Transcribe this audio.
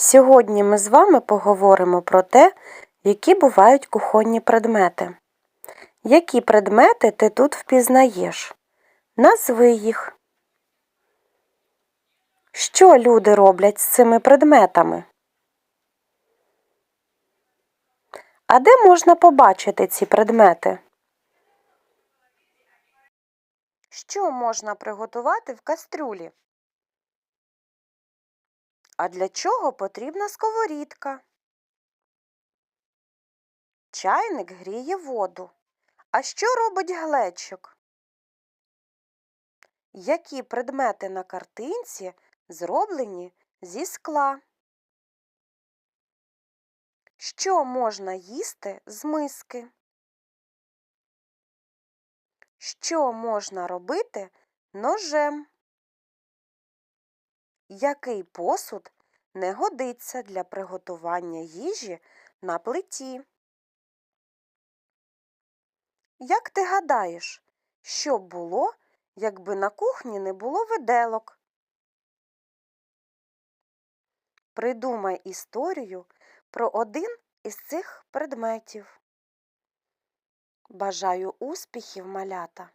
Сьогодні ми з вами поговоримо про те, які бувають кухонні предмети. Які предмети ти тут впізнаєш? Назви їх. Що люди роблять з цими предметами? А де можна побачити ці предмети? Що можна приготувати в кастрюлі? А для чого потрібна сковорідка? Чайник гріє воду. А що робить глечик? Які предмети на картинці зроблені зі скла? Що можна їсти з миски? Що можна робити ножем? Який посуд не годиться для приготування їжі на плиті? Як ти гадаєш, що б було, якби на кухні не було виделок? Придумай історію про один із цих предметів. Бажаю успіхів, малята!